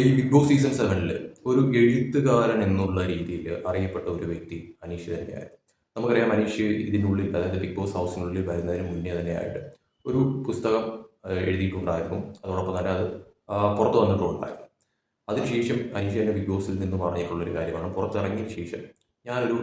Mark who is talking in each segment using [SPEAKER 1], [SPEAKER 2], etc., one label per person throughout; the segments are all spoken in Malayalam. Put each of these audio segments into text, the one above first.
[SPEAKER 1] ഈ ബിഗ് ബോസ് സീസൺ സെവനിൽ ഒരു എഴുത്തുകാരൻ എന്നുള്ള രീതിയിൽ അറിയപ്പെട്ട ഒരു വ്യക്തി അനീഷ് തന്നെയായിരുന്നു. നമുക്കറിയാം അനീഷ് ഇതിനുള്ളിൽ അതായത് ബിഗ് ബോസ് ഹൗസിനുള്ളിൽ വരുന്നതിന് മുന്നേ തന്നെയായിട്ട് ഒരു പുസ്തകം എഴുതിയിട്ടുണ്ടായിരുന്നു. അതോടൊപ്പം തന്നെ അത് പുറത്തു വന്നിട്ടുണ്ടായിരുന്നു. അതിനുശേഷം അനീഷ് തന്നെ ബിഗ് ബോസിൽ നിന്ന് പറഞ്ഞിട്ടുള്ളൊരു കാര്യമാണ്. പുറത്തിറങ്ങിയ ശേഷം ഞാനൊരു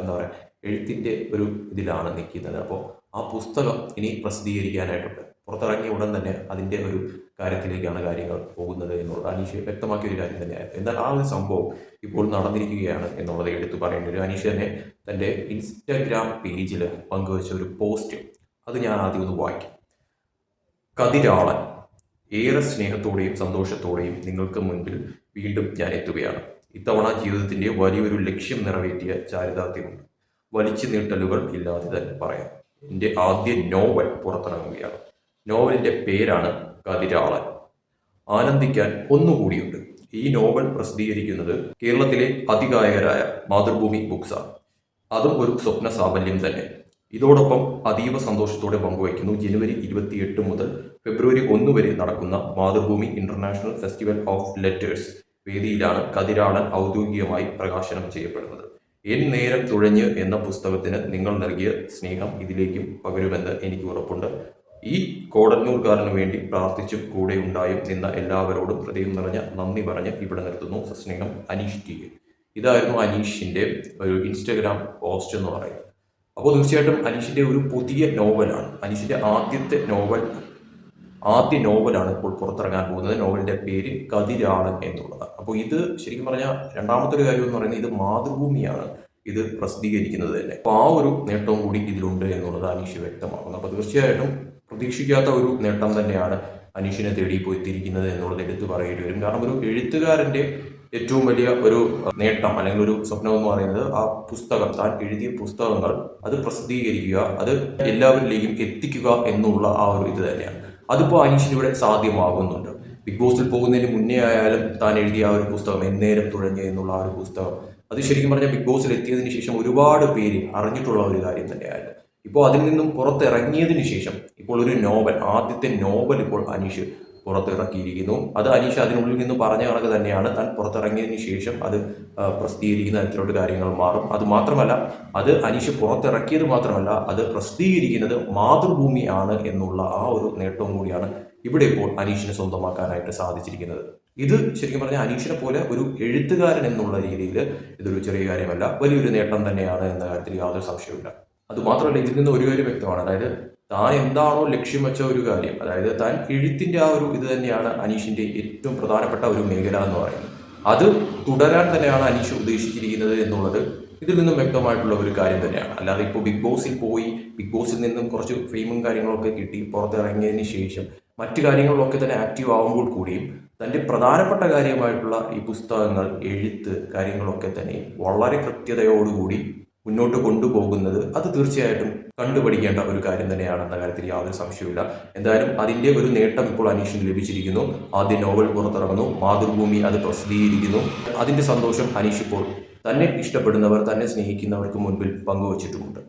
[SPEAKER 1] എന്താ പറയുക എഴുത്തിന്റെ ഒരു ഇതിലാണ് നിൽക്കുന്നത്. അപ്പോൾ ആ പുസ്തകം ഇനി പ്രസിദ്ധീകരിക്കാനായിട്ടുണ്ട്. പുറത്തിറങ്ങിയ ഉടൻ തന്നെ അതിന്റെ ഒരു കാര്യത്തിലേക്കാണ് കാര്യങ്ങൾ പോകുന്നത് എന്നുള്ളത് അനീഷ് വ്യക്തമാക്കിയ ഒരു കാര്യം തന്നെയായിരുന്നു. എന്നാൽ ആ ഒരു സംഭവം ഇപ്പോൾ നടന്നിരിക്കുകയാണ് എന്നുള്ളത് എടുത്തു പറയേണ്ടി ഒരു അനീഷ് തന്നെ തന്റെ ഇൻസ്റ്റാഗ്രാം പേജിൽ പങ്കുവച്ച ഒരു പോസ്റ്റ് അത് ഞാൻ ആദ്യം ഒന്ന് വായിക്കും. കതിരാളൻ ഏറെ സ്നേഹത്തോടെയും സന്തോഷത്തോടെയും നിങ്ങൾക്ക് മുൻപിൽ വീണ്ടും ഞാൻ എത്തുകയാണ്. ഇത്തവണ ജീവിതത്തിന്റെ വലിയൊരു ലക്ഷ്യം നിറവേറ്റിയ ചാരിതാർത്ഥ്യമുണ്ട്. വലിച്ചു നീട്ടലുകൾ ഇല്ലാതെ തന്നെ പറയാം. എന്റെ ആദ്യ നോവൽ പുറത്തിറങ്ങുകയാണ്. നോവലിന്റെ പേരാണ് കതിരാളൻ. ആനന്ദിക്കാൻ ഒന്നുകൂടിയുണ്ട്. ഈ നോവൽ പ്രസിദ്ധീകരിക്കുന്നത് കേരളത്തിലെ അതികായകരായ മാതൃഭൂമി ബുക്സാണ് അതും ഒരു സ്വപ്ന സാഫല്യം തന്നെ. ഇതോടൊപ്പം അതീവ സന്തോഷത്തോടെ പങ്കുവയ്ക്കുന്നു. ജനുവരി ഇരുപത്തിയെട്ട് മുതൽ ഫെബ്രുവരി ഒന്ന് വരെ നടക്കുന്ന Mathrubhumi international festival of letters വേദിയിലാണ് കതിരാളൻ ഔദ്യോഗികമായി പ്രകാശനം ചെയ്യപ്പെടുന്നത്. എൻ നേരം തുഴഞ്ഞ് എന്ന പുസ്തകത്തിന് നിങ്ങൾ നൽകിയ സ്നേഹം ഇതിലേക്കും പകരുമെന്ന് എനിക്ക് ഉറപ്പുണ്ട്. ഈ കോടന്നൂർക്കാരന് വേണ്ടി പ്രാർത്ഥിച്ചും കൂടെ ഉണ്ടായും നിന്ന എല്ലാവരോടും ഹൃദയം നിറഞ്ഞ നന്ദി പറഞ്ഞ് ഇവിടെ നിർത്തുന്നു സസ്നേഹം അനീഷ് ടി. ഇതായിരുന്നു അനീഷിന്റെ ഒരു ഇൻസ്റ്റഗ്രാം പോസ്റ്റ് എന്ന് പറയുന്നത്. അപ്പോൾ തീർച്ചയായിട്ടും അനീഷിന്റെ ഒരു പുതിയ നോവലാണ്. അനീഷിന്റെ ആദ്യത്തെ നോവൽ ആദ്യ നോവലാണ് ഇപ്പോൾ പുറത്തിറങ്ങാൻ പോകുന്നത്. നോവലിന്റെ പേര് കതിരാളൻ എന്നുള്ളതാണ്. അപ്പോൾ ഇത് ശരിക്കും പറഞ്ഞാൽ രണ്ടാമത്തെ ഒരു കാര്യം എന്ന് പറയുന്നത് ഇത് മാതൃഭൂമിയാണ്. ഇത് പ്രസിദ്ധീകരിക്കുന്നത് തന്നെ. അപ്പോൾ ആ ഒരു നേട്ടവും കൂടി ഇതിലുണ്ട് എന്നുള്ളത് അനീഷ് വ്യക്തമാക്കുന്നു. അപ്പോൾ തീർച്ചയായിട്ടും പ്രതീക്ഷിക്കാത്ത ഒരു നേട്ടം തന്നെയാണ് അനീഷിനെ തേടി പോയി എത്തിയിരിക്കുന്നത് എന്നുള്ളത് എടുത്തു പറയേണ്ടി വരും. കാരണം ഒരു എഴുത്തുകാരന്റെ ഏറ്റവും വലിയ ഒരു നേട്ടം അല്ലെങ്കിൽ ഒരു സ്വപ്നം എന്ന് പറയുന്നത് ആ പുസ്തകം താൻ എഴുതിയ പുസ്തകങ്ങൾ അത് പ്രസിദ്ധീകരിക്കുക അത് എല്ലാവരിലേക്കും എത്തിക്കുക എന്നുള്ള ആ ഒരു ഇത് തന്നെയാണ്. അതിപ്പോൾ അനീഷിനിവിടെ സാധ്യമാകുന്നുണ്ട്. ബിഗ് ബോസിൽ പോകുന്നതിന് മുന്നേ ആയാലും താൻ എഴുതിയ ആ ഒരു പുസ്തകം എന്നേരം തുഴഞ്ഞ എന്നുള്ള ആ ഒരു പുസ്തകം. അത് ശരിക്കും പറഞ്ഞാൽ ബിഗ് ബോസിൽ എത്തിയതിന് ശേഷം ഒരുപാട് പേര് അറിഞ്ഞിട്ടുള്ള ഒരു കാര്യം തന്നെയായിരുന്നു. ഇപ്പോൾ അതിൽ നിന്നും പുറത്തിറങ്ങിയതിനു ശേഷം ഇപ്പോൾ ഒരു നോവൽ ആദ്യത്തെ നോവൽ ഇപ്പോൾ അനീഷ് പുറത്തിറക്കിയിരിക്കുന്നു. അത് അനീഷ് അതിനുള്ളിൽ നിന്ന് പറഞ്ഞ കണക്ക് തന്നെയാണ്. താൻ പുറത്തിറങ്ങിയതിന് ശേഷം അത് പ്രസിദ്ധീകരിക്കുന്ന തരത്തിലോട്ട് കാര്യങ്ങൾ മാറും. അത് മാത്രമല്ല അത് അനീഷ് പുറത്തിറക്കിയത് മാത്രമല്ല അത് പ്രസിദ്ധീകരിക്കുന്നത് മാതൃഭൂമിയാണ് എന്നുള്ള ആ ഒരു നേട്ടവും കൂടിയാണ് ഇവിടെ ഇപ്പോൾ അനീഷിനെ സ്വന്തമാക്കാനായിട്ട് സാധിച്ചിരിക്കുന്നത്. ഇത് ശരിക്കും പറഞ്ഞാൽ അനീഷിനെ പോലെ ഒരു എഴുത്തുകാരൻ എന്നുള്ള രീതിയിൽ ഇതൊരു ചെറിയ കാര്യമല്ല വലിയൊരു നേട്ടം തന്നെയാണ് എന്ന കാര്യത്തിൽ യാതൊരു സംശയവുമില്ല. അതുമാത്രമല്ല ഇതിൽ നിന്ന് ഒരു കാര്യം വ്യക്തമാണ്. അതായത് താൻ എന്താണോ ലക്ഷ്യം വെച്ച ഒരു കാര്യം അതായത് താൻ എഴുത്തിന്റെ ആ ഒരു ഇത് തന്നെയാണ് അനീഷിന്റെ ഏറ്റവും പ്രധാനപ്പെട്ട ഒരു മേഖല എന്ന് പറയുന്നത്. അത് തുടരാൻ തന്നെയാണ് അനീഷ് ഉദ്ദേശിച്ചിരിക്കുന്നത് എന്നുള്ളത് ഇതിൽ നിന്നും വ്യക്തമായിട്ടുള്ള ഒരു കാര്യം തന്നെയാണ്. അല്ലാതെ ഇപ്പോൾ ബിഗ് ബോസിൽ പോയി ബിഗ് ബോസിൽ നിന്നും കുറച്ച് ഫെയിമും കാര്യങ്ങളൊക്കെ കിട്ടി പുറത്തിറങ്ങിയതിന് ശേഷം മറ്റു കാര്യങ്ങളിലൊക്കെ തന്നെ ആക്റ്റീവ് ആവുമ്പോൾ കൂടിയും തന്റെ പ്രധാനപ്പെട്ട കാര്യമായിട്ടുള്ള ഈ പുസ്തകങ്ങൾ എഴുത്ത് കാര്യങ്ങളൊക്കെ തന്നെ വളരെ കൃത്യതയോടുകൂടി മുന്നോട്ട് കൊണ്ടുപോകുന്നത് അത് തീർച്ചയായിട്ടും കണ്ടുപഠിക്കേണ്ട ഒരു കാര്യം തന്നെയാണ് എന്ന കാര്യത്തിൽ യാതൊരു സംശയമില്ല എന്തായാലും അതിന്റെ ഒരു നേട്ടം ഇപ്പോൾ അനീഷിന് ലഭിച്ചിരിക്കുന്നു. ആദ്യ നോവൽ പുറത്തിറങ്ങുന്നു. മാതൃഭൂമി അത് പ്രസിദ്ധീകരിക്കുന്നു. അതിന്റെ സന്തോഷം അനീഷ് ഇപ്പോൾ തന്നെ ഇഷ്ടപ്പെടുന്നവർ തന്നെ സ്നേഹിക്കുന്നവർക്ക് മുൻപിൽ പങ്കുവച്ചിട്ടുമുണ്ട്.